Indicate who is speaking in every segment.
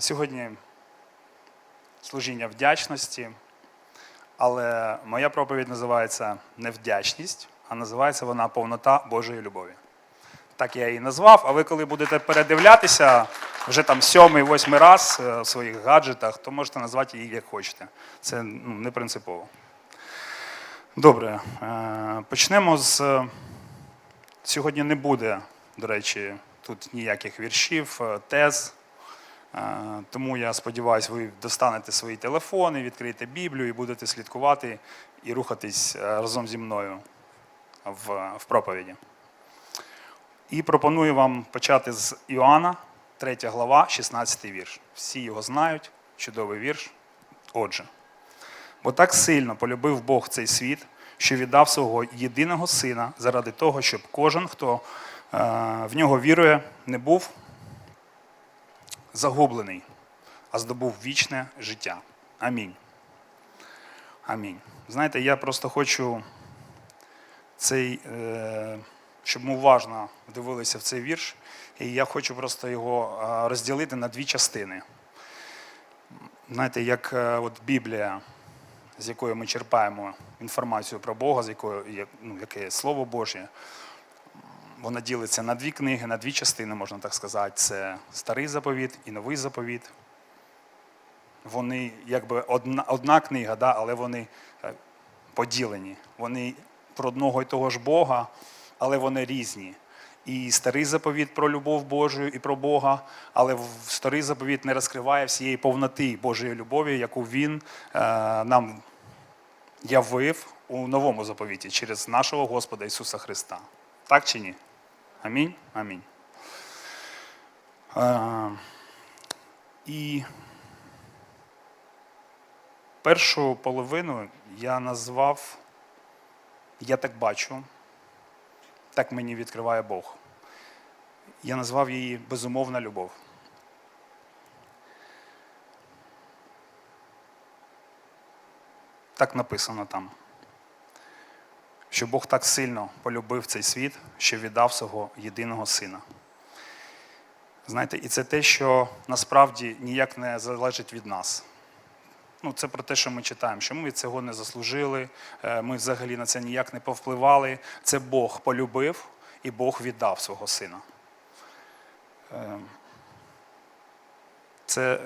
Speaker 1: Сьогодні служіння вдячності, але моя проповідь називається не вдячність, а називається вона повнота Божої любові. Так я її назвав, а ви коли будете передивлятися вже там сьомий, восьмий раз е, в своїх гаджетах, то можете назвати її як хочете. Це ну, не принципово. Добре, е, почнемо з. Сьогодні не буде, до речі, тут ніяких віршів, е, тез. Е, Тому я сподіваюся, ви достанете свої телефони, відкриєте Біблію і будете слідкувати і рухатись е, разом зі мною в, в проповіді. І пропоную вам почати з Іоанна, 3 глава, 16 вірш. Всі його знають, чудовий вірш. Отже, бо так сильно полюбив Бог цей світ, що віддав свого єдиного сина заради того, щоб кожен, хто е, в нього вірує, не був загублений, а здобув вічне життя. Амінь. Амінь. Знаєте, я просто хочу цей, е, щоб ми уважно дивилися в цей вірш, і я хочу просто його е, розділити на дві частини. Знаєте, як е, от Біблія, з якої ми черпаємо інформацію про Бога, з якою ну, яке Слово Боже, вона ділиться на дві книги, на дві частини, можна так сказати. Це старий заповіт і новий заповіт. Вони якби одна, одна книга, да, але вони е, поділені. Вони про одного і того ж Бога, але вони різні. І старий заповіт про любов Божу і про Бога, але старий заповіт не розкриває всієї повноти Божої любові, яку він е, нам явив у новому заповіті через нашого Господа Ісуса Христа. Так чи ні? Амінь. Амінь. Е, і першу половину я назвав Я так бачу, так мені відкриває Бог. Я назвав її безумовна любов. Так написано там що Бог так сильно полюбив цей світ, що віддав свого єдиного сина. Знаєте, і це те, що насправді ніяк не залежить від нас. Ну, це про те, що ми читаємо, що ми від цього не заслужили, е, ми взагалі на це ніяк не повпливали. Це Бог полюбив і Бог віддав свого сина. Е, Це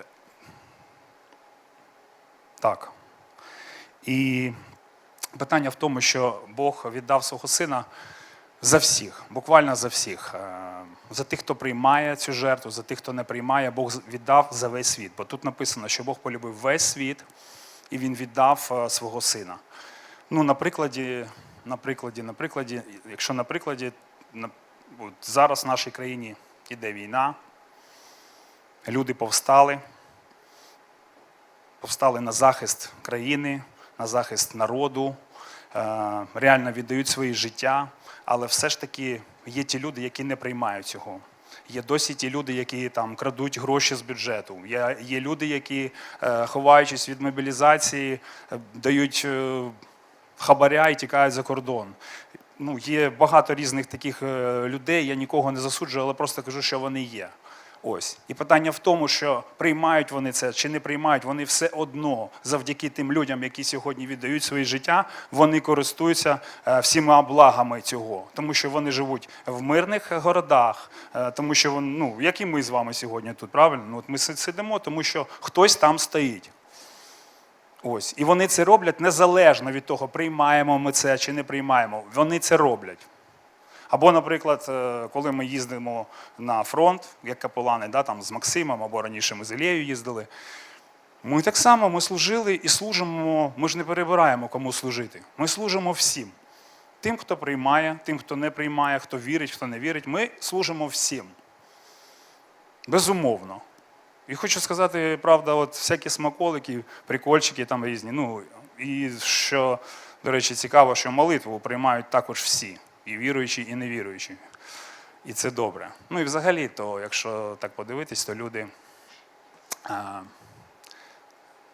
Speaker 1: так. І Питання в тому, що Бог віддав свого сина за всіх, буквально за всіх. Е, За тих, хто приймає цю жертву, за тих, хто не приймає, Бог віддав за весь світ. Бо тут написано, що Бог полюбив весь світ і Він віддав е, свого сина. Ну, на прикладі, на якщо на прикладі, от зараз в нашій країні іде війна, люди повстали, повстали на захист країни, на захист народу, е, реально віддають свої життя, але все ж таки є ті люди, які не приймають цього. Є досі ті люди, які там крадуть гроші з бюджету. Є, є люди, які, е, ховаючись від мобілізації, е, дають хабаря і тікають за кордон. Ну, є багато різних таких людей. Я нікого не засуджую, але просто кажу, що вони є. Ось. І питання в тому, що приймають вони це чи не приймають, вони все одно завдяки тим людям, які сьогодні віддають своє життя, вони користуються е, всіма благами цього, тому що вони живуть в мирних городах, е, тому що вони, ну, як і ми з вами сьогодні тут, правильно? Ну, от ми сидимо, тому що хтось там стоїть. Ось. І вони це роблять незалежно від того, приймаємо ми це чи не приймаємо. Вони це роблять. Або, наприклад, е, коли ми їздимо на фронт, як капелани, да, там, з Максимом, або раніше ми з Ілією їздили. Ми так само ми служили і служимо, ми ж не перебираємо, кому служити. Ми служимо всім. Тим, хто приймає, тим, хто не приймає, хто вірить, хто не вірить. Ми служимо всім. Безумовно. І хочу сказати, правда, от всякі смаколики, прикольчики там різні. Ну, і що, до речі, цікаво, що молитву приймають також всі, і віруючі, і невіруючі. І це добре. Ну і взагалі, то якщо так подивитись, то люди а,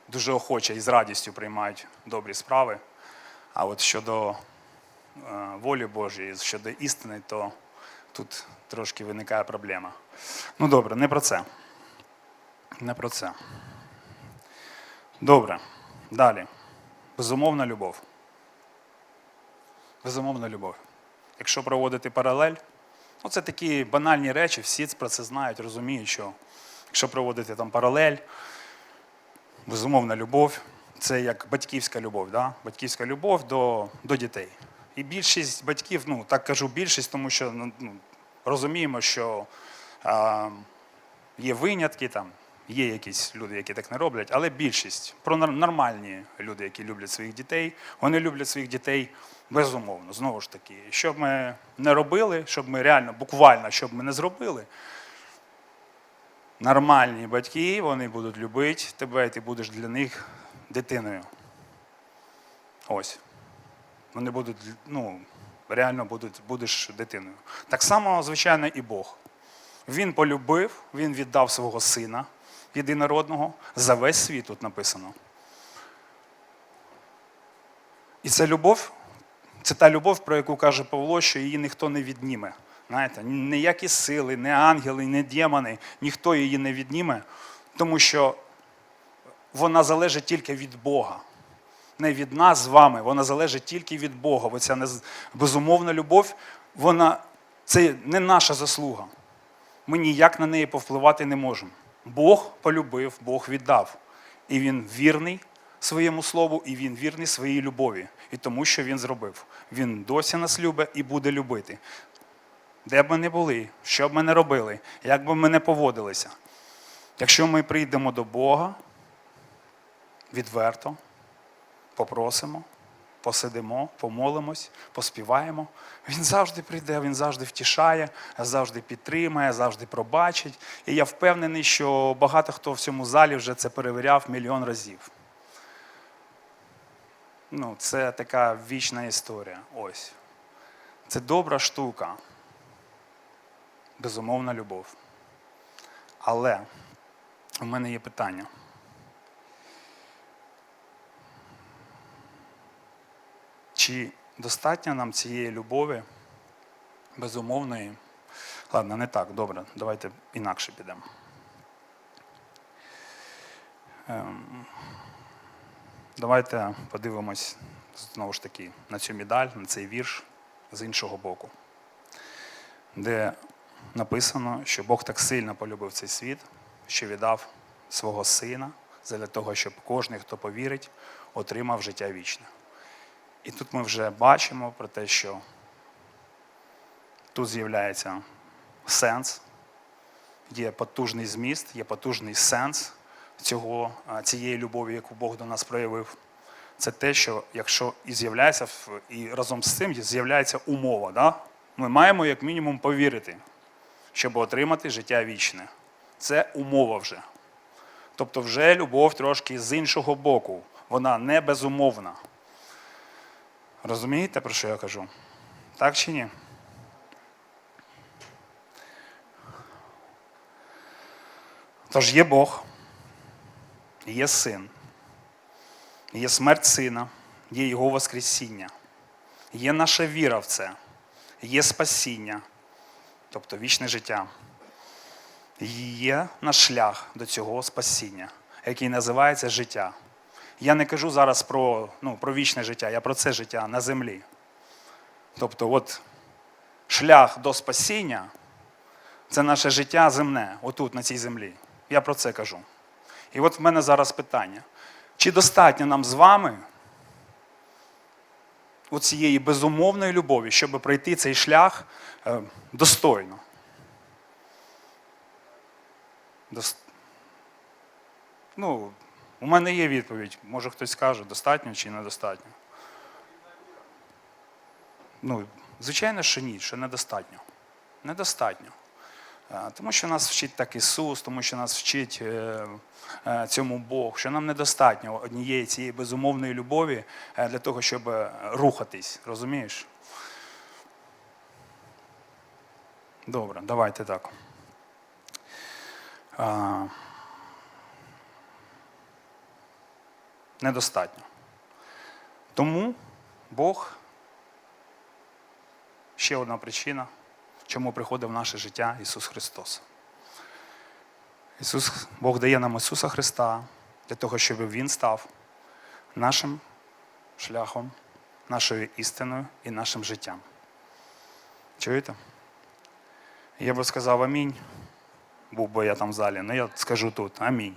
Speaker 1: дуже охоче і з радістю приймають добрі справи. А от щодо а, волі Божої, щодо істини, то тут трошки виникає проблема. Ну добре, не про це. Не про це. Добре. Далі. Безумовна любов. Безумовна любов. Якщо проводити паралель, ну це такі банальні речі, всі про це знають, розуміють, що якщо проводити там паралель, безумовна любов це як батьківська любов, да? батьківська любов до, до дітей. І більшість батьків, ну так кажу більшість, тому що ну, ну, розуміємо, що а, є винятки, там, є якісь люди, які так не роблять, але більшість про нормальні люди, які люблять своїх дітей, вони люблять своїх дітей безумовно. Знову ж таки, щоб ми не робили, щоб ми реально, буквально, щоб ми не зробили, нормальні батьки, вони будуть любити тебе, і ти будеш для них дитиною. Ось. Вони будуть, ну, реально будуть, будеш дитиною. Так само, звичайно, і Бог. Він полюбив, він віддав свого сина єдинородного за весь світ тут написано. І це любов, це та любов, про яку каже Павло, що її ніхто не відніме. Знаєте, ніякі сили, не ангели, не демони, ніхто її не відніме, тому що вона залежить тільки від Бога. Не від нас з вами, вона залежить тільки від Бога. Бо ця безумовна любов, вона це не наша заслуга. Ми ніяк на неї повпливати не можемо. Бог полюбив, Бог віддав. І він вірний своєму слову, і він вірний своїй любові. І тому, що він зробив. Він досі нас любить і буде любити. Де б ми не були, що б ми не робили, як би ми не поводилися. Якщо ми прийдемо до Бога відверто, попросимо, посидимо, помолимось, поспіваємо. Він завжди прийде, він завжди втішає, завжди підтримає, завжди пробачить. І я впевнений, що багато хто в цьому залі вже це перевіряв мільйон разів. Ну, це така вічна історія. Ось. Це добра штука. Безумовна любов. Але у мене є питання. Чи достатньо нам цієї любові безумовної? Ладно, не так, добре, давайте інакше підемо. Ем, Давайте подивимось знову ж таки на цю медаль, на цей вірш з іншого боку, де написано, що Бог так сильно полюбив цей світ, що віддав свого сина для того, щоб кожен, хто повірить, отримав життя вічне. І тут ми вже бачимо про те, що тут з'являється сенс, є потужний зміст, є потужний сенс цього, цієї любові, яку Бог до нас проявив. Це те, що якщо і з'являється, і разом з цим з'являється умова, да? ми маємо як мінімум повірити, щоб отримати життя вічне. Це умова вже. Тобто вже любов трошки з іншого боку. Вона не безумовна. Розумієте, про що я кажу? Так чи ні? Тож є Бог, є син, є смерть сина, є Його Воскресіння, є наша віра в це, є спасіння, тобто вічне життя. Є наш шлях до цього спасіння, який називається життя. Я не кажу зараз про, ну, про вічне життя, я про це життя на землі. Тобто, от шлях до спасіння це наше життя земне, отут, на цій землі. Я про це кажу. І от в мене зараз питання: чи достатньо нам з вами цієї безумовної любові, щоб пройти цей шлях е, достойно? Дос- Ну, у мене є відповідь. Може хтось скаже, достатньо чи недостатньо. Ну, звичайно, що ні, що недостатньо. Недостатньо. Е, Тому що нас вчить так Ісус, тому що нас вчить е, е, цьому Бог, що нам недостатньо однієї цієї безумовної любові для того, щоб рухатись. Розумієш? Добре, давайте так. Недостатньо. Тому Бог ще одна причина, чому приходив в наше життя Ісус Христос. Ісус, Бог дає нам Ісуса Христа для того, щоб Він став нашим шляхом, нашою істиною і нашим життям. Чуєте? Я би сказав амінь. Був би я там в залі, але я скажу тут амінь.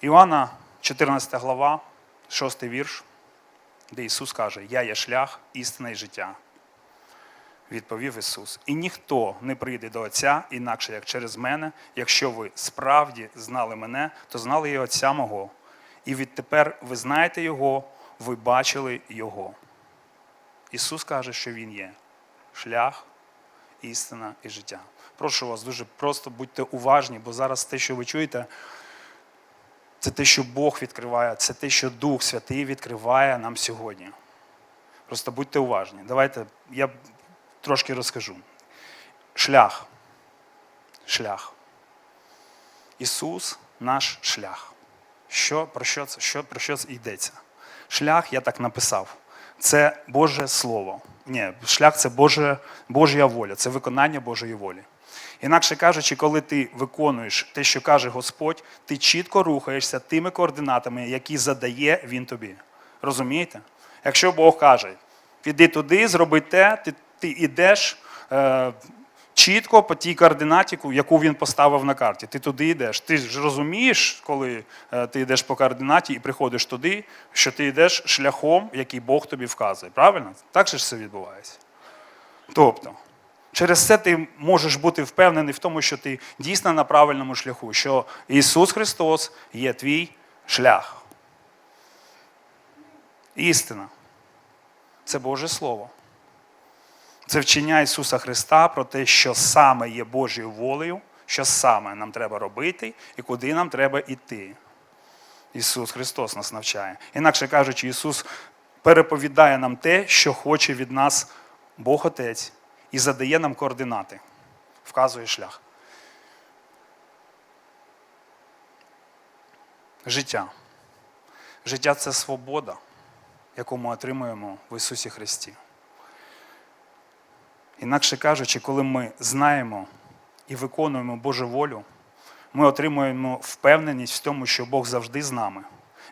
Speaker 1: Іоанна, 14 глава, 6 вірш, де Ісус каже: Я є шлях, істина і життя. Відповів Ісус. І ніхто не прийде до Отця інакше, як через мене. Якщо ви справді знали мене, то знали і Отця мого. І відтепер ви знаєте Його, ви бачили Його. Ісус каже, що Він є шлях, істина і життя. Прошу вас, дуже просто будьте уважні, бо зараз те, що ви чуєте, це те, що Бог відкриває, це те, що Дух Святий відкриває нам сьогодні. Просто будьте уважні. Давайте я трошки розкажу. Шлях. Шлях. Ісус наш шлях. Що, Про що це що, про що це йдеться? Шлях, я так написав, це Боже Слово. Ні, шлях це Боже, Божа воля, це виконання Божої волі. Інакше кажучи, коли ти виконуєш те, що каже Господь, ти чітко рухаєшся тими координатами, які задає Він тобі. Розумієте? Якщо Бог каже, піди туди, зроби те, ти, ти йдеш е, чітко по тій координаті, яку він поставив на карті. Ти туди йдеш. Ти ж розумієш, коли е, ти йдеш по координаті і приходиш туди, що ти йдеш шляхом, який Бог тобі вказує. Правильно? Так же ж все відбувається. Тобто, через це ти можеш бути впевнений в тому, що ти дійсно на правильному шляху, що Ісус Христос є твій шлях. Істина. Це Боже Слово. Це вчення Ісуса Христа про те, що саме є Божою волею, що саме нам треба робити і куди нам треба йти. Ісус Христос нас навчає. Інакше кажучи, Ісус переповідає нам те, що хоче від нас Бог Отець, і задає нам координати, вказує шлях. Життя. Життя це свобода, яку ми отримуємо в Ісусі Христі. Інакше кажучи, коли ми знаємо і виконуємо Божу волю, ми отримуємо впевненість в тому, що Бог завжди з нами.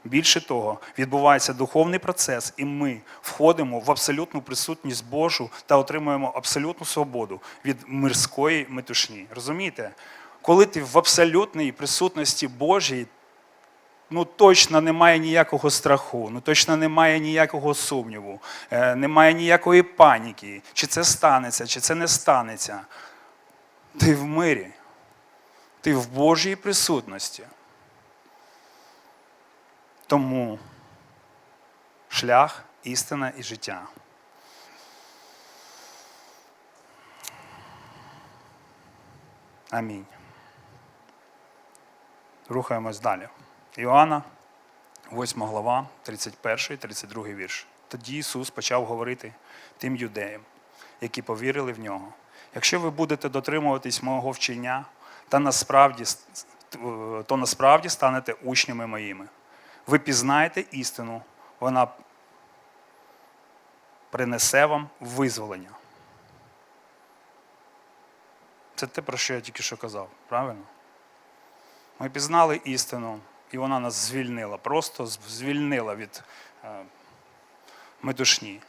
Speaker 1: Більше того, відбувається духовний процес, і ми входимо в абсолютну присутність Божу та отримуємо абсолютну свободу від мирської метушні. Розумієте? Коли ти в абсолютній присутності Божій, ну точно немає ніякого страху, ну точно немає ніякого сумніву, е, немає ніякої паніки, чи це станеться, чи це не станеться. Ти в мирі, ти в Божій присутності. Тому шлях, істина і життя. Амінь. Рухаємось далі. Іоанна, 8 глава, 31, 32 вірш. Тоді Ісус почав говорити тим юдеям, які повірили в нього. Якщо ви будете дотримуватись мого вчення, та насправді, то насправді станете учнями моїми. Ви пізнаєте істину, вона принесе вам визволення. Це те, про що я тільки що казав, правильно? Ми пізнали істину, і вона нас звільнила, просто звільнила від е, метушні.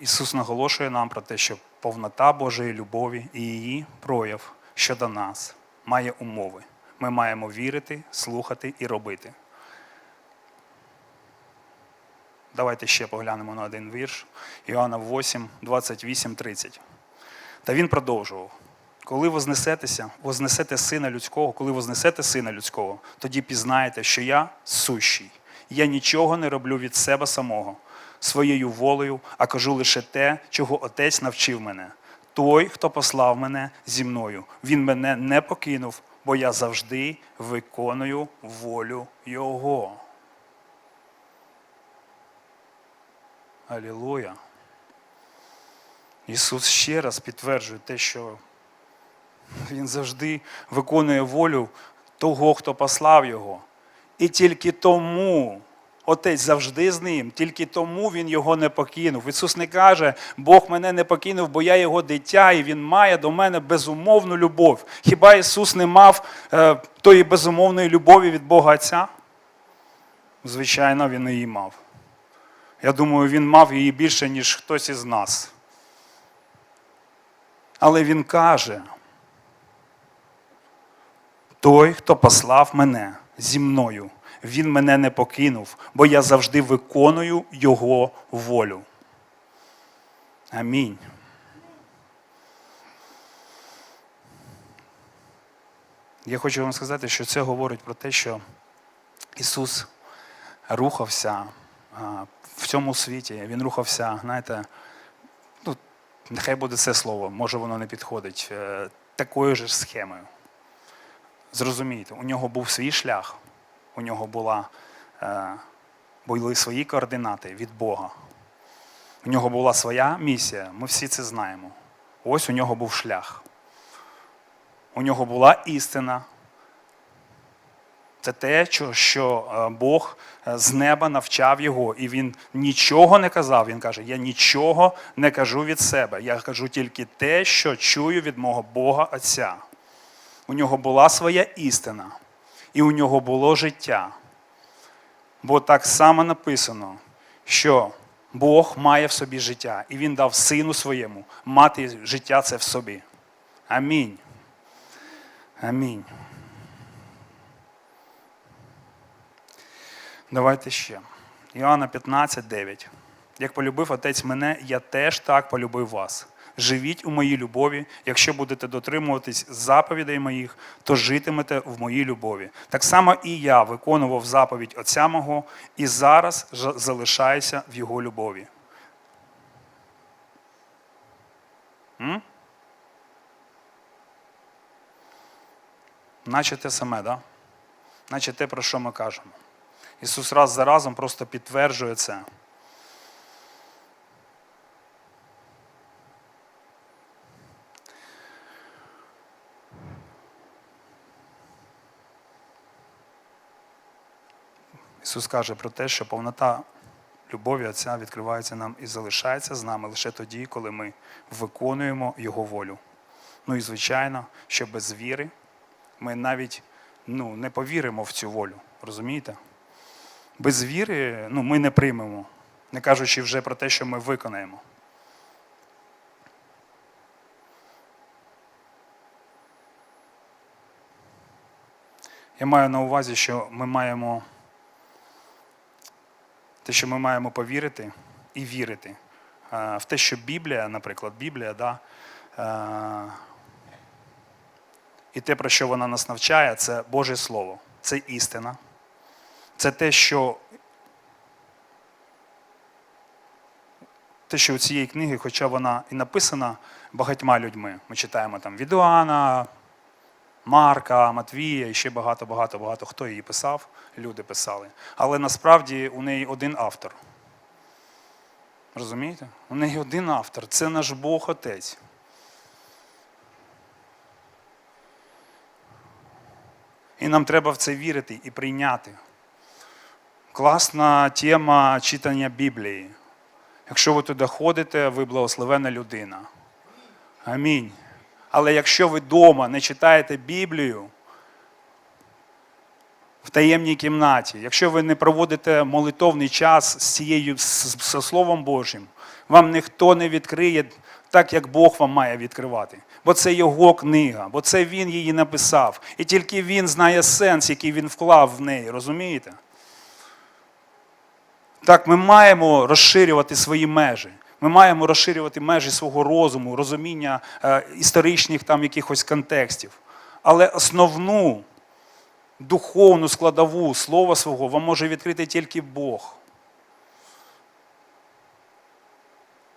Speaker 1: Ісус наголошує нам про те, що повнота Божої любові і її прояв щодо нас має умови. Ми маємо вірити, слухати і робити. Давайте ще поглянемо на один вірш. Іоанна 8, 28, 30. Та він продовжував. Коли вознесетеся, вознесете сина людського, коли вознесете сина людського, тоді пізнаєте, що я сущий. Я нічого не роблю від себе самого, своєю волею, а кажу лише те, чого Отець навчив мене. Той, хто послав мене зі мною, він мене не покинув, бо я завжди виконую волю Його. Алілуя. Ісус ще раз підтверджує те, що Він завжди виконує волю того, хто послав Його. І тільки тому Отець завжди з ним, тільки тому він його не покинув. Ісус не каже, Бог мене не покинув, бо я його дитя, і Він має до мене безумовну любов. Хіба Ісус не мав е, тої безумовної любові від Бога Отця? Звичайно, він її мав. Я думаю, він мав її більше, ніж хтось із нас. Але він каже, той, хто послав мене зі мною, він мене не покинув, бо я завжди виконую Його волю. Амінь. Я хочу вам сказати, що це говорить про те, що Ісус рухався в цьому світі. Він рухався, знаєте, ну, нехай буде це слово, може воно не підходить, е, такою ж схемою. Зрозумійте, у нього був свій шлях, у нього була, е, були свої координати від Бога. У нього була своя місія, ми всі це знаємо. Ось у нього був шлях. У нього була істина. Це те, що- е, Бог е, з неба навчав його, і він нічого не казав. Він каже: Я нічого не кажу від себе. Я кажу тільки те, що чую від мого Бога Отця. У нього була своя істина, і у нього було життя. Бо так само написано, що Бог має в собі життя, і Він дав сину своєму мати життя це в собі. Амінь. Амінь. Давайте ще. Іоанна 15, 9. Як полюбив отець мене, я теж так полюбив вас. Живіть у моїй любові. Якщо будете дотримуватись заповідей моїх, то житимете в моїй любові. Так само і я виконував заповідь Отця мого і зараз залишаюся в його любові. М? Наче те саме, да? Наче те, про що ми кажемо. Ісус раз за разом просто підтверджує це. Ісус каже про те, що повнота любові Отця відкривається нам і залишається з нами лише тоді, коли ми виконуємо Його волю. Ну і звичайно, що без віри ми навіть ну, не повіримо в цю волю. Розумієте? Без віри ну, ми не приймемо, не кажучи вже про те, що ми виконаємо. Я маю на увазі, що ми маємо те, що ми маємо повірити і вірити в те, що Біблія, наприклад, Біблія, да, і те, про що вона нас навчає, це Боже Слово, це істина. Це те, що те, що у цієї книги, хоча вона і написана багатьма людьми. Ми читаємо там від Іоанна, Марка, Матвія і ще багато-багато багато хто її писав, люди писали. Але насправді у неї один автор. Розумієте? У неї один автор. Це наш Бог Отець. І нам треба в це вірити і прийняти. Класна тема читання Біблії. Якщо ви туди ходите, ви благословена людина. Амінь. Але якщо ви вдома не читаєте Біблію в таємній кімнаті, якщо ви не проводите молитовний час з цією з, Словом Божим, вам ніхто не відкриє так, як Бог вам має відкривати. Бо це його книга, бо це він її написав. І тільки він знає сенс, який він вклав в неї, розумієте? Так, ми маємо розширювати свої межі. Ми маємо розширювати межі свого розуму, розуміння е, історичних там якихось контекстів. Але основну духовну складову слова свого вам може відкрити тільки Бог.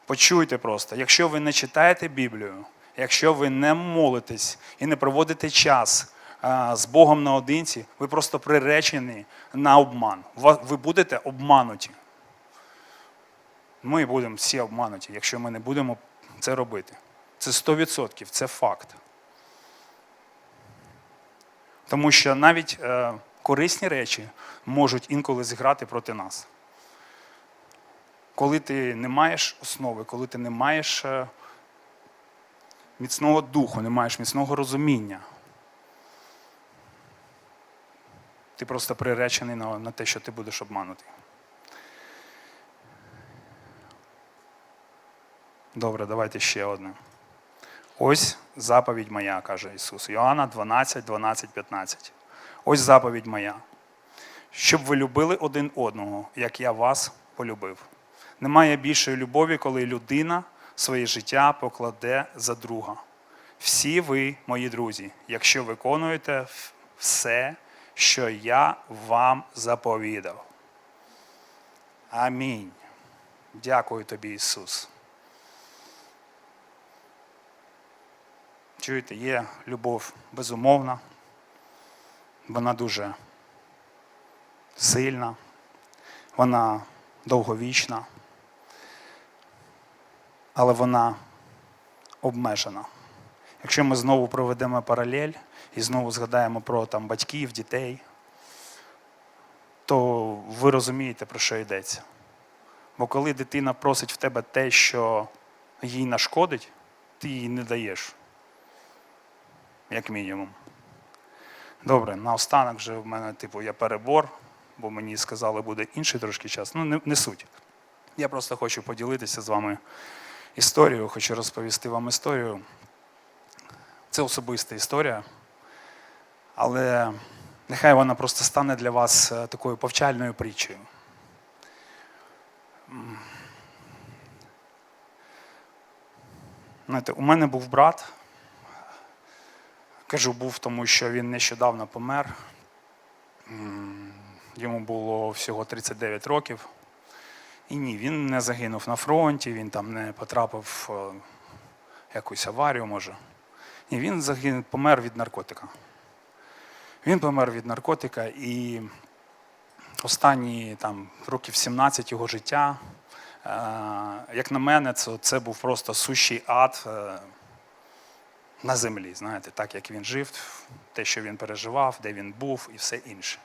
Speaker 1: Почуйте просто, якщо ви не читаєте Біблію, якщо ви не молитесь і не проводите час а, з Богом наодинці, ви просто приречені на обман. Ви будете обмануті. Ми будемо всі обмануті, якщо ми не будемо це робити. Це 100%, це факт. Тому що навіть е, корисні речі можуть інколи зіграти проти нас. Коли ти не маєш основи, коли ти не маєш е, міцного духу, не маєш міцного розуміння, ти просто приречений на, на те, що ти будеш обманутий. Добре, давайте ще одне. Ось заповідь моя, каже Ісус. Йоанна 12, 12, 15. Ось заповідь моя. Щоб ви любили один одного, як я вас полюбив. Немає більшої любові, коли людина своє життя покладе за друга. Всі ви, мої друзі, якщо виконуєте все, що я вам заповідав. Амінь. Дякую тобі, Ісус. Чуєте, є любов безумовна, вона дуже сильна, вона довговічна, але вона обмежена. Якщо ми знову проведемо паралель і знову згадаємо про там, батьків, дітей, то ви розумієте, про що йдеться. Бо коли дитина просить в тебе те, що їй нашкодить, ти їй не даєш як мінімум. Добре, наостанок вже в мене, типу, я перебор, бо мені сказали, буде інший трошки час. Ну, не, не суть. Я просто хочу поділитися з вами історією, хочу розповісти вам історію. Це особиста історія, але нехай вона просто стане для вас е, такою повчальною притчею. Знаєте, у мене був брат, Кажу, був, тому що він нещодавно помер. Йому було всього 39 років. І ні, він не загинув на фронті, він там не потрапив е, в якусь аварію, може. Ні, він загинув, помер від наркотика. Він помер від наркотика і останні там, років 17 його життя, е, як на мене, це, це був просто сущий ад. На землі, знаєте, так як він жив, те, що він переживав, де він був і все інше.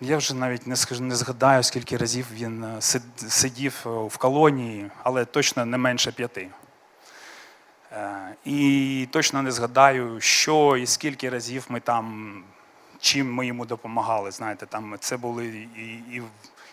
Speaker 1: Я вже навіть не згадаю, скільки разів він е, сидів е, в колонії, але точно не менше п'яти. Е, І точно не згадаю, що і скільки разів ми там, чим ми йому допомагали. Знаєте, там це були і, і,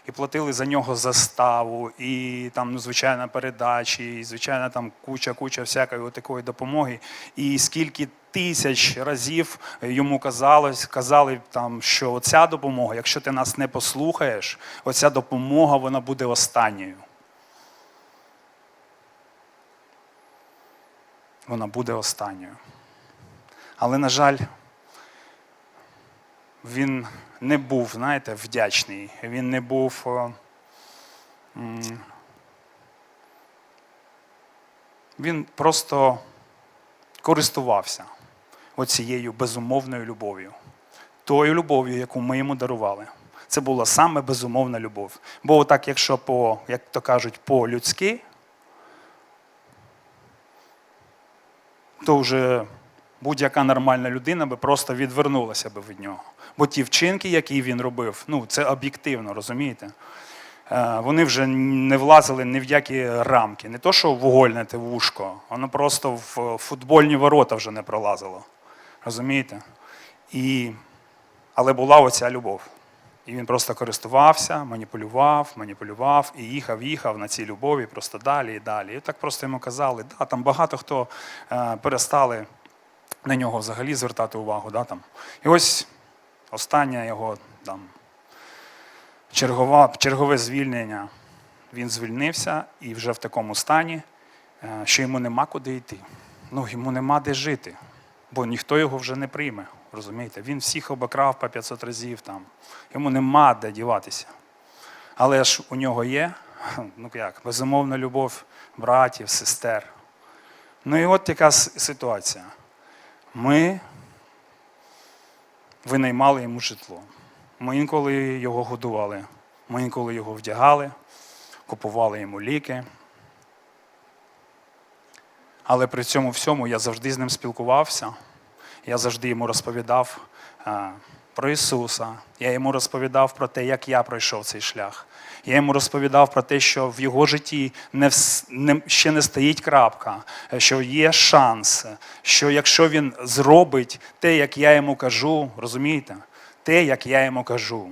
Speaker 1: і платили за нього заставу, і там, ну, звичайно, передачі, і звичайно, там куча-куча всякої такої допомоги. І скільки тисяч разів йому казалось, казали, там, що оця допомога, якщо ти нас не послухаєш, оця допомога вона буде останньою. Вона буде останньою. Але, на жаль, він не був, знаєте, вдячний. Він не був. е, Він просто користувався оцією безумовною любов'ю, тою любов'ю, яку ми йому дарували. Це була саме безумовна любов. Бо так, якщо по, як то кажуть, по-людськи, то вже будь-яка нормальна людина би просто відвернулася би від нього. Бо ті вчинки, які він робив, ну це об'єктивно, розумієте? Е, Вони вже не влазили ні в які рамки. Не то, що вугольне те вушко, воно просто в футбольні ворота вже не пролазило. Розумієте? І... Але була оця любов. І він просто користувався, маніпулював, маніпулював і їхав, їхав на цій любові просто далі і далі. І так просто йому казали, да, там багато хто е, перестали на нього взагалі звертати увагу. Да, там. І ось останнє його там, чергова, чергове звільнення. Він звільнився і вже в такому стані, е, що йому нема куди йти. Ну, йому нема де жити, бо ніхто його вже не прийме. Розумієте? Він всіх обокрав по 500 разів там. Йому нема де діватися. Але ж у нього є, ну як, безумовна любов братів, сестер. Ну і от така ситуація. Ми винаймали йому житло. Ми інколи його годували, ми інколи його вдягали, купували йому ліки. Але при цьому всьому я завжди з ним спілкувався. Я завжди йому розповідав е, про Ісуса. Я йому розповідав про те, як я пройшов цей шлях. Я йому розповідав про те, що в його житті не, не, ще не стоїть крапка, е, що є шанс, що якщо він зробить те, як я йому кажу, розумієте? Те, як я йому кажу,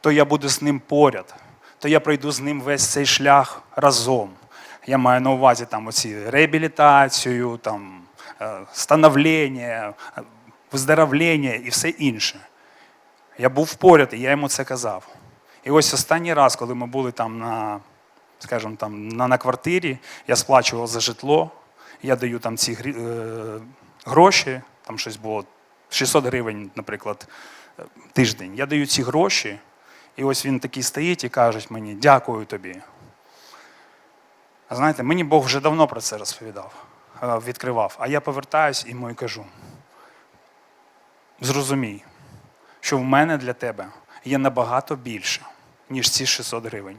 Speaker 1: то я буду з ним поряд, то я пройду з ним весь цей шлях разом. Я маю на увазі там оці реабілітацію, там, е, становлення, е, виздоровлення і все інше. Я був поряд, і я йому це казав. І ось останній раз, коли ми були там на, скажімо, там, на, на квартирі, я сплачував за житло, я даю там ці грі- е, гроші, там щось було 600 гривень, наприклад, е, тиждень. Я даю ці гроші, і ось він такий стоїть і каже мені, дякую тобі. А знаєте, мені Бог вже давно про це розповідав, е, відкривав. А я повертаюсь і йому і кажу: зрозумій, що в мене для тебе є набагато більше, ніж ці 600 гривень.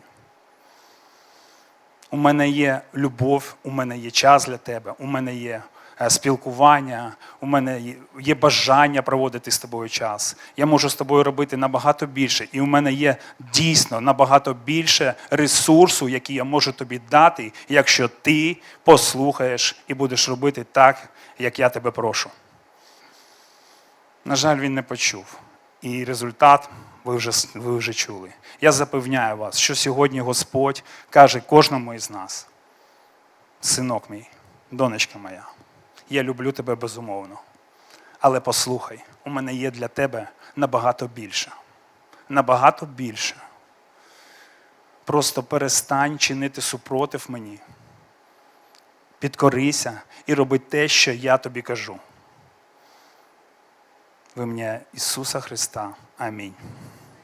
Speaker 1: У мене є любов, у мене є час для тебе, у мене є е, спілкування, у мене є- є бажання проводити з тобою час. Я можу з тобою робити набагато більше. І у мене є дійсно набагато більше ресурсу, який я можу тобі дати, якщо ти послухаєш і будеш робити так, як я тебе прошу. На жаль, він не почув. І результат ви вже, ви вже чули. Я запевняю вас, що сьогодні Господь каже кожному із нас: синок мій, донечка моя, я люблю тебе безумовно. Але послухай, у мене є для тебе набагато більше. Набагато більше. Просто перестань чинити супротив мені. Підкорися і роби те, що я тобі кажу. В имя Ісуса Христа. Амінь.